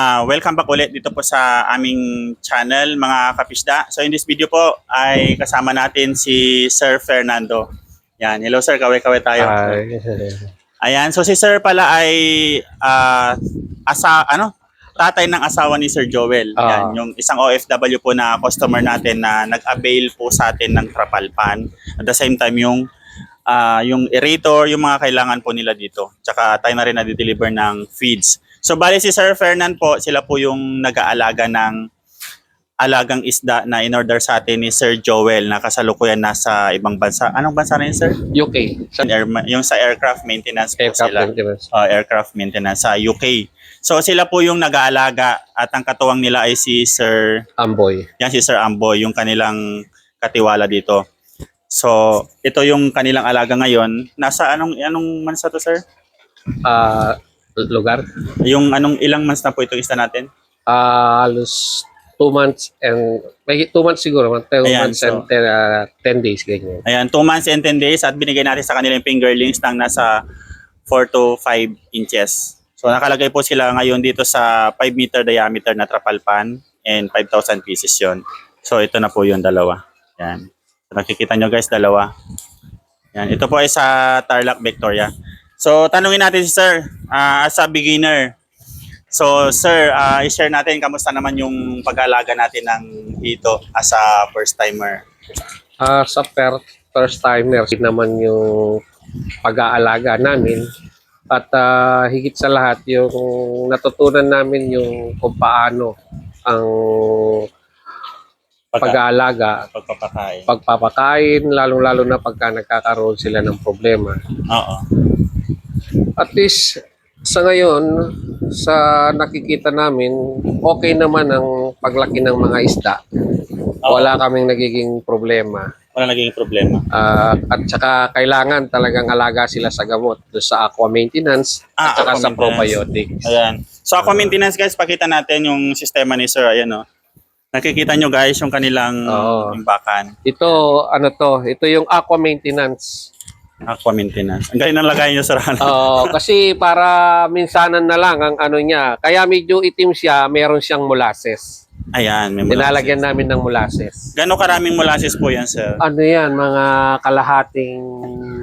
Ah, welcome back ulit dito po sa aming channel mga kapisda. So in this video po ay kasama natin si Sir Fernando. Yan, hello sir, kaway-kaway tayo. Ay, Ayan, so si Sir pala ay ah, asa ano, tatay ng asawa ni Sir Joel. Ah. Yan, yung isang OFW po na customer natin na nag-avail po sa atin ng Trapalpan. At the same time yung ah, yung aerator, yung mga kailangan po nila dito. Tsaka tayo na rin na-deliver ng feeds. So bali si Sir Fernan po, sila po yung nag-aalaga ng alagang isda na in-order sa atin ni Sir Joel na kasalukuyan nasa ibang bansa. Anong bansa yun, Sir? UK. Sa Air, yung sa aircraft maintenance po aircraft sila. maintenance. Uh, aircraft maintenance sa UK. So sila po yung nag-aalaga at ang katuwang nila ay si Sir, Amboy. yan si Sir Amboy, yung kanilang katiwala dito. So ito yung kanilang alaga ngayon. Nasa anong anong na to, Sir? Ah, lugar. Yung anong ilang months na po itong isda natin? Ah, halos two months and may two months siguro, mga two Ayan, months so- and ten, ah, 10 days ganyan. Ayan, 2 months and 10 days at binigay natin sa kanilang fingerlings ng nasa 4 to 5 inches. So nakalagay po sila ngayon dito sa 5 meter diameter na trapalpan and 5,000 pieces yon. So ito na po yung dalawa. Yan. So, nakikita nyo guys, dalawa. Yan. Ito po ay sa Tarlac Victoria. So tanungin natin si Sir, ah, as a beginner. So Sir, ah, i-share natin kamusta naman yung pag-aalaga natin ng dito as a first timer. Ah, sa per, first timer yun naman yung pag-aalaga namin at ah, higit sa lahat yung natutunan namin yung kung paano ang pag-aalaga pagpapakain. pagpapakain, lalong-lalo na pagka nagkakaroon sila ng problema. Oo. At least, sa ngayon, sa nakikita namin, okay naman ang paglaki ng mga isda. Wala kaming nagiging problema. Wala naging problema. Ah, at saka kailangan talagang alaga sila sa gamot doon sa aqua maintenance Ah, at saka aqua sa maintenance. probiotics. Ayan. So aqua maintenance guys, pakita natin yung sistema ni Sir. Ayan o. Nakikita nyo guys yung kanilang Oo. imbakan. Ito, ano to, ito yung aqua maintenance. Aqua maintenance. Ang galing ng lagay nyo Sir. Ano? Oo, kasi para minsanan na lang ang ano niya. Kaya medyo itim siya, meron siyang molasses. Ayan. May molasses. Nilalagyan namin ng molasses. Gano'ng karaming molasses po yan Sir? Ano yan, mga kalahating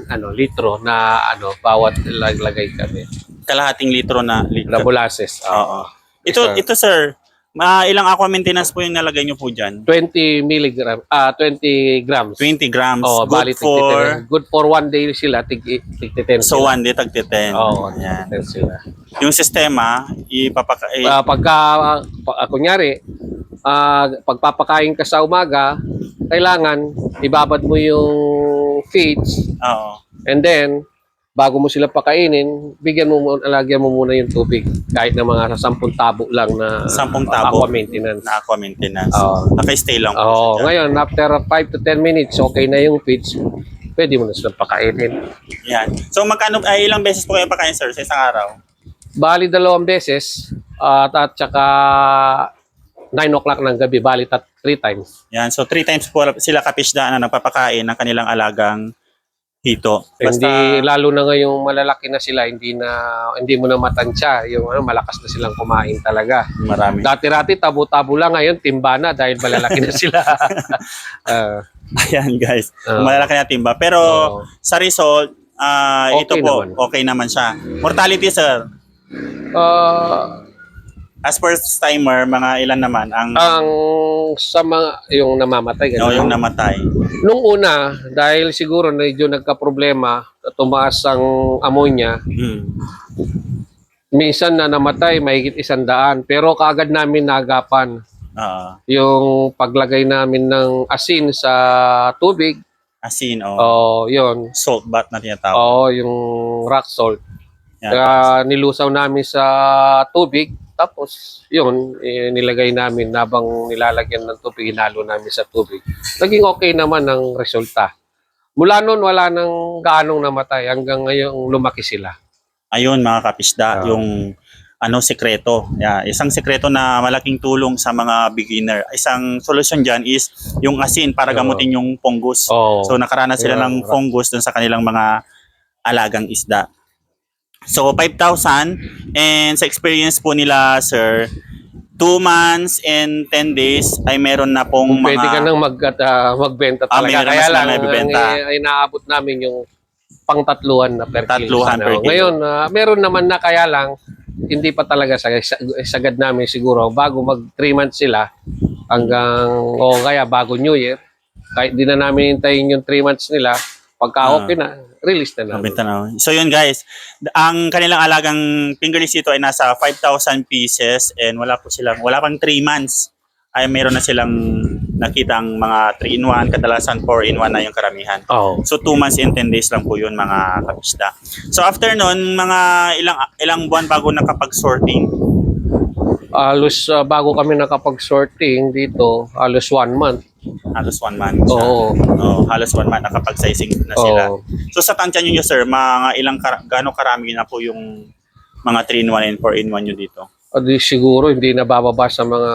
ano litro na ano bawat laglagay kami. Kalahating litro na Na litro. molasses. Oo. Ito, ito Sir. Ma ilang aqua maintenance po yung nalagay nyo po dyan? 20 milligram, ah 20 grams. 20 grams. Oh, Good bali, for... good for one day sila, tig, tig 10 So sila. one day tagti 10. Oo, Ayan. 10 sila. Yung sistema, ipapaka... Ah, pagka, pa- ah, kunyari, ah, pagpapakain ka sa umaga, kailangan ibabad mo yung feeds Oo. and then bago mo sila pakainin, bigyan mo muna, lagyan mo muna yung tubig kahit na mga sa 10 tabo lang na 10 tabo. aqua maintenance. Na aqua maintenance. Oo. Naka-stay lang Oo, dyan. ngayon after 5 to 10 minutes, okay na yung feeds. Pwede mo na silang pakainin. Yan. So magkano ay ilang beses po kayo pakain sir sa isang araw? Bali dalawang beses at at saka 9 o'clock ng gabi, bali tat 3 times. Yan. So three times po sila kapisda na nagpapakain ng kanilang alagang hito. Basta Hindi lalo na ngayong malalaki na sila, hindi na hindi mo na matansya, yung ano malakas na silang kumain talaga. marami. Dati-rati tabo-tabo lang ngayon timba na dahil malalaki na sila. Ah, Ayan guys. Oo. Malalaki na timba. Pero Oo. sa result, ah, Okay ito po, naman. okay naman siya. Mortality sir, ah, as first timer, mga ilan naman ang ang sa mga yung namamatay no, ganun. yung namatay. Nung una, dahil siguro medyo nagka-problema, tumaas ang ammonia, Hmm. minsan na namatay mahigit isang daan. Pero kaagad namin nagapan Oo. yung paglagay namin ng asin sa tubig. asin o Oh, yun. salt bath na tinatawag. Oo, yung rock salt. Yan. Kaya nilusaw namin sa tubig. Tapos, yun, eh, nilagay namin habang nilalagyan ng tubig, hinalo namin sa tubig. Naging okay naman ang resulta. Mula noon, wala nang gaanong namatay. Hanggang ngayon, lumaki sila. Ayun mga kapisda, Oo. yung ano sekreto. Yeah, isang sekreto na malaking tulong sa mga beginner. Isang solusyon diyan is yung asin para gamutin yung fungus. Oo. So nakaranas sila Yeah, ng fungus dun sa kanilang mga alagang isda. So 5,000 and sa experience po nila sir, 2 months and 10 days ay meron na pong Pwede mga... ka nang mag, ah, magbenta Ah, talaga. meron Kaya lang, na ang, eh, ay naabot namin yung pang tatluhan na per kilo. Tatluhan sana. per kilo. Ngayon, ah, meron naman na kaya lang, hindi pa talaga sagad, sagad namin siguro. Bago mag 3 months sila, hanggang, o kaya bago New Year, kahit di na namin hintayin yung 3 months nila, pagka Ah. okay na, release na namin. Mabenta na. So yun guys, ang kanilang alagang fingerlings dito ay nasa 5,000 pieces and wala po silang, wala pang 3 months ay meron na silang nakitang mga 3-in-1, kadalasan 4-in-1 na yung karamihan. Oo. So 2 months and 10 days lang po yun mga kapisda. So after nun, mga ilang ilang buwan bago nakapag-sorting, Halos ah, bago kami nakapag-sorting dito, halos one month. Halos 1 month. siya. Oo. Oh, halos 1 month nakapag-sizing na sila. Oo. So sa tansya nyo sir, mga ilang kara- gaano karami na po yung mga 3-in-1 and 4-in-1 nyo dito? O di siguro hindi nabababa sa mga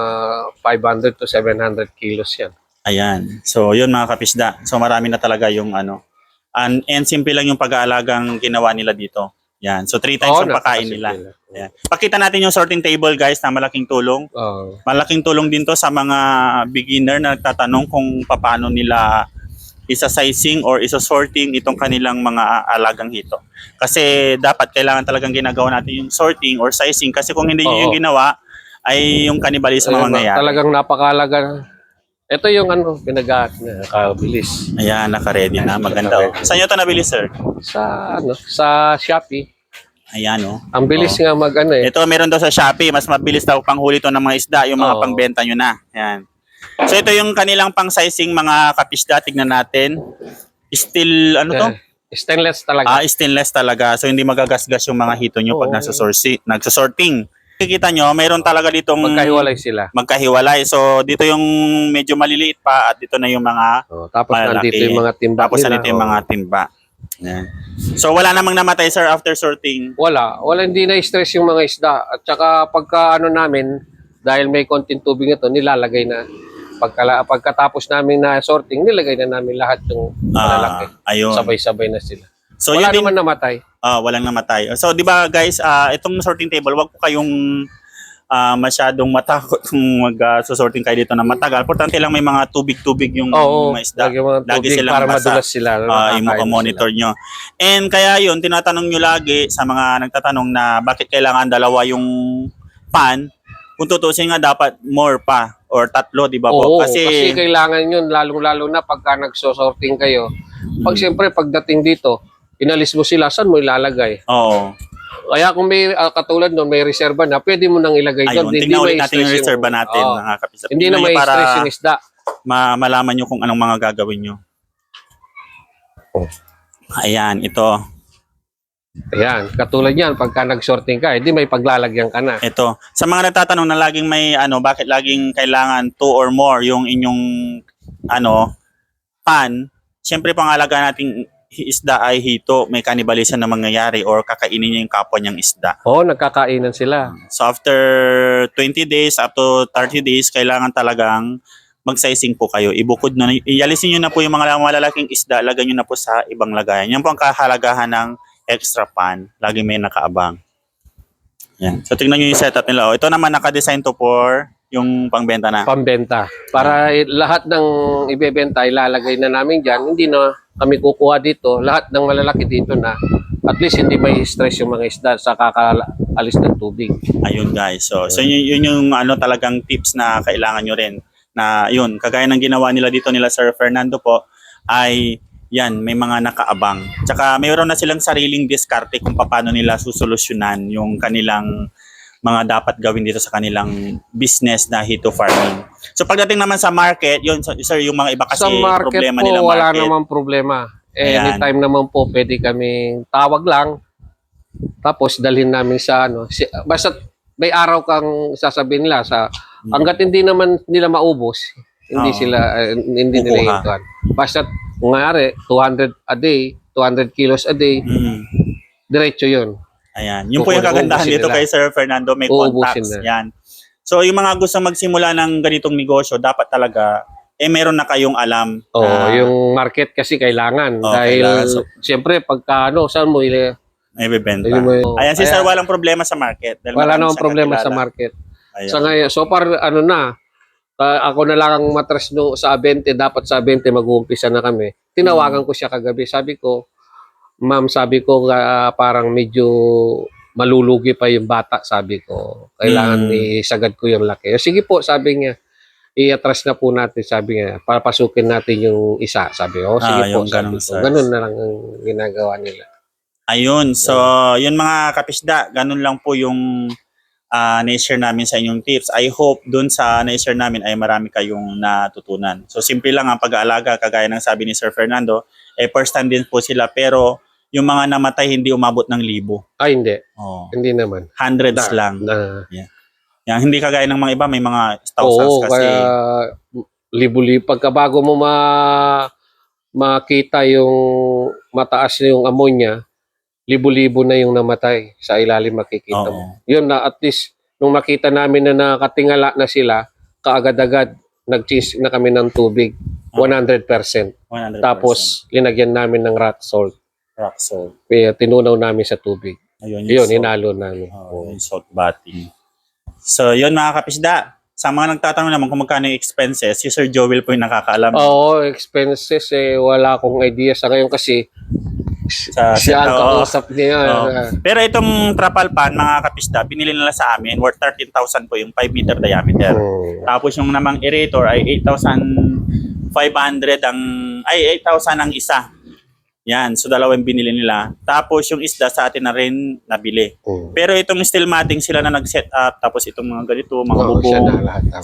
500 to 700 kilos yan. Ayan. So, yun mga kapisda. So, marami na talaga yung ano. And, and simple lang yung pag-aalagang ginawa nila dito. Yan. So, three times Oo, yung pakain napakasimple nila. Ayan. Pakita natin yung sorting table guys na malaking tulong. Oo. Malaking tulong din to sa mga beginner na nagtatanong kung paano nila isa-sizing or isa-sorting itong kanilang mga alagang hito. Kasi dapat kailangan talagang ginagawa natin yung sorting or sizing kasi kung hindi nyo Oo. yung ginawa ay yung cannibalism Ayun, ang mangyayari. Talagang napakalaga. Ito yung ano, pinagat na nakabilis. Ayan, naka-ready na. Maganda. Oh. Saan nyo ito nabili, sir? Sa ano, sa Shopee. Ayan, oh. Ang bilis nga mag ano eh. Ito, meron daw sa Shopee. Mas mabilis daw panghuli to ng mga isda. Yung mga Oo. pangbenta nyo na. Ayan. So, ito yung kanilang pang-sizing mga kapisda. Tignan natin. Steel, ano to? Eh, stainless talaga. Ah, stainless talaga. So, hindi magagasgas yung mga hito nyo pag Oo. nasa sorsi, nagsasorting. Kikita nyo, meron talaga ditong Magkahiwalay sila. magkahiwalay. So, dito yung medyo maliliit pa at dito na yung mga Oh, tapos nandito yung mga timba tapos nila. nandito yung oh. mga timba. Ayan. So, wala namang namatay, sir, after sorting. Wala. Wala hindi na-stress yung mga isda. At saka pagka ano namin, dahil may konting tubig ito, nilalagay na. Pagka, pagkatapos namin na sorting, nilagay na namin lahat yung malalaki. Ah, ayun. Sabay-sabay na sila. So, Wala yun din, naman namatay. ah, walang namatay. So, di ba guys, ah, itong sorting table, wag po kayong ah, masyadong matakot kung mag-sorting kayo dito na matagal. Importante lang may mga tubig-tubig yung Oo, mga isda. lagi mga Lagi tubig silang para basa. madulas sila. Ah, nakakain na i-monitor nyo. And kaya yun, tinatanong nyo lagi sa mga nagtatanong na bakit kailangan dalawa yung pan. Kung tutusin nga, dapat more pa or tatlo, di ba sila. Oo, po? kasi, kailangan yun, lalong-lalo na pagka nagsosorting kayo. Pag Mm. siyempre, pagdating dito, inalis mo sila, saan mo ilalagay? Oo. Kaya kung may ah, katulad nun, may reserva na, pwede mo nang ilagay Ayun, doon. tingnan ulit natin yung reserva natin, Oo. mga kapisap. Hindi na may para stress yung isda. ma- malaman nyo kung anong mga gagawin nyo. Oh. Ayan, ito. Ayan, katulad yan, pagka nag-sorting ka, hindi may paglalagyan ka na. Ito. Sa mga nagtatanong na laging may ano, bakit laging kailangan two or more yung inyong ano, pan, syempre pangalaga nating isda ay hito, may cannibalism na mangyayari or kakainin niya yung kapwa niyang isda. Oo, nagkakainan sila. So after 20 days up to 30 days, kailangan talagang mag-sizing po kayo. Ibukod na, ialisin nyo na po yung mga malalaking isda, lagay nyo na po sa ibang lagayan. Yan po ang kahalagahan ng extra pan. Lagi may nakaabang. Yan. So tingnan nyo yung setup nila. Oh, ito naman naka-design to for yung pangbenta na. Pambenta. Para i- lahat ng ibebenta, ilalagay na namin dyan. Hindi na kami kukuha dito. Lahat ng malalaki dito na. At least hindi may stress yung mga isda sa kakaalis ng tubig. Ayun guys. So, so yun, yun yung ano talagang tips na kailangan nyo rin. Na yun, kagaya ng ginawa nila dito nila Sir Fernando po, ay yan, may mga nakaabang. Tsaka mayroon na silang sariling diskarte kung paano nila susolusyonan yung kanilang mga dapat gawin dito sa kanilang business na hito farming. So pagdating naman sa market, yun sir, yung mga iba kasi sa market problema po, nila wala market. namang problema. Ayan. Anytime naman po, pwede kaming tawag lang. Tapos dalhin namin sa ano. Si, basta may araw kang sasabihin nila sa hanggat hindi naman nila maubos, hindi Hmm. Oo. sila eh, hindi nila Kukuha. ituan. Basta kung ngari, 200 a day, 200 kilos a day, Mm. diretso 'yun. Ayan. Yun po yung kagandahan dito nila. kay Sir Fernando, may Uubusin contacts. na. Yan. So yung mga gusto magsimula ng ganitong negosyo, dapat talaga eh meron na kayong alam. Oh, na yung market kasi kailangan Oo, dahil kailangan. So- siyempre pagka ano, saan mo ile mo- Ayan, si Sir, Kaya- walang problema sa market. Dahil wala namang problema sa kakilala. market. Ayun. Sa ngayon, so far, ano na, ah, ako na lang ang matras no, sa 20, dapat sa 20 mag-uumpisa na kami. Tinawagan ko siya kagabi. Sabi ko, ma'am, sabi ko, ah, parang medyo malulugi pa yung bata, sabi ko. Kailangan Mm. isagad ko yung laki. Sige po, sabi niya, i-atras na po natin, sabi niya, papasukin natin yung isa. Sabi ko, oh, sige Ah, po, sabi ko. Ganun na lang ang ginagawa nila. Ayun. So, yun mga kapisda, ganun lang po yung uh, na-share namin sa inyong tips. I hope dun sa na-share namin ay marami kayong natutunan. So, simple lang ang pag-aalaga, kagaya ng sabi ni Sir Fernando, eh first time din po sila, pero yung mga namatay hindi umabot ng libo. Ay, hindi. Oh, Hindi naman. hundreds Na- lang. Na, Yan, hindi kagaya ng mga iba, may mga thousands Oo, kasi. kaya libo-libo. Pagka bago mo ma makita yung mataas na yung ammonia, libo-libo na yung namatay sa ilalim makikita Oo. mo. Yun na at least nung makita namin na nakatingala na sila, kaagad-agad nag-cheese na kami ng tubig. 100%. 100%. Tapos linagyan namin ng rock salt. Rock salt. Kaya tinunaw namin sa tubig. Ayun, Yun, salt. hinalo namin. Oh, yung salt batting. So, yun mga kapisda. Sa mga nagtatanong naman kung magkano yung expenses, si Sir Joel po yung nakakaalam. Oo, expenses eh, wala akong idea sa ngayon kasi Sa- siya ang kausap niya. Oo. Pero itong trapal pan, mga kapisda, binili nila sa amin, worth 13,000 po yung 5 meter diameter. Hmm. Tapos yung namang aerator ay 8,500 ang, ay 8,000 ang isa. Yan, so dalawang binili nila. Tapos yung isda sa atin na rin nabili. Hmm. Pero itong steel matting sila na nag-set up, tapos itong mga ganito, mga siya bubong,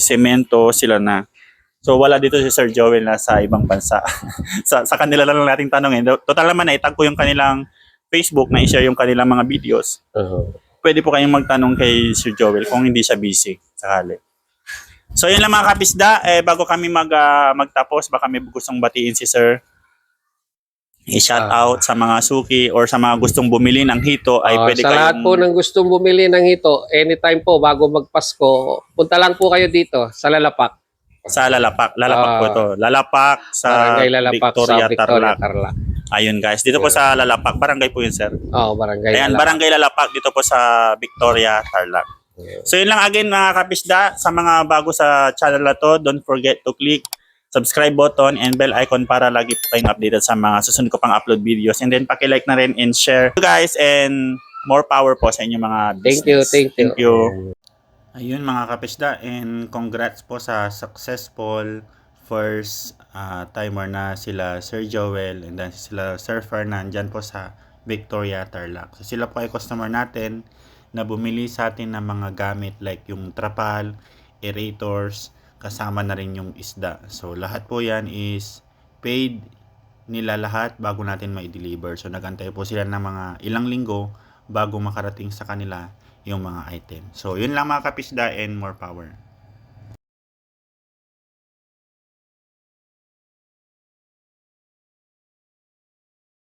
semento, sila na. So wala dito si Sir Joel na sa ibang bansa. sa, sa kanila lang nating tanongin. Total naman na itag ko yung kanilang Facebook na i-share yung kanilang mga videos. Oo. Pwede po kayong magtanong kay Sir Joel kung hindi siya busy sakali. So yun lang mga kapisda, eh, bago kami mag, ah, magtapos, baka may gustong batiin si Sir. I-shout Ah. out sa mga suki or sa mga gustong bumili ng hito ay Ah, pwede sa lahat kayong po ng gustong bumili ng ito, anytime po bago magpasko, punta lang po kayo dito sa Lalapak. sa Lalapak. Lalapak po Ah. ito. Lalapak sa Barangay Lalapak Victoria, sa Victoria, Tarlac. Tarlac. Ayun guys, dito po sa Lalapak, barangay po yun sir. Oo, barangay Ayan, Lalapak. barangay Lalapak dito po sa Victoria, Tarlac. So yun lang again mga kapisda, sa mga bago sa channel na to, don't forget to click subscribe button and bell icon para lagi po kayong updated sa mga susunod ko pang upload videos. And then paki-like na rin and share. guys and more power po sa inyong mga Thank you, business. thank you. Thank you. Ayun mga kapisda and congrats po sa successful first ah, timer na sila Sir Joel and then sila Sir Fernan dyan po sa Victoria Tarlac. So sila po ay customer natin na bumili sa atin ng mga gamit like yung trapal, aerators, kasama na rin yung isda. So lahat po yan is paid nila lahat bago natin ma-deliver. So nagantay po sila ng mga ilang linggo bago makarating sa kanila yung mga item. So yun lang mga kapisda and more power.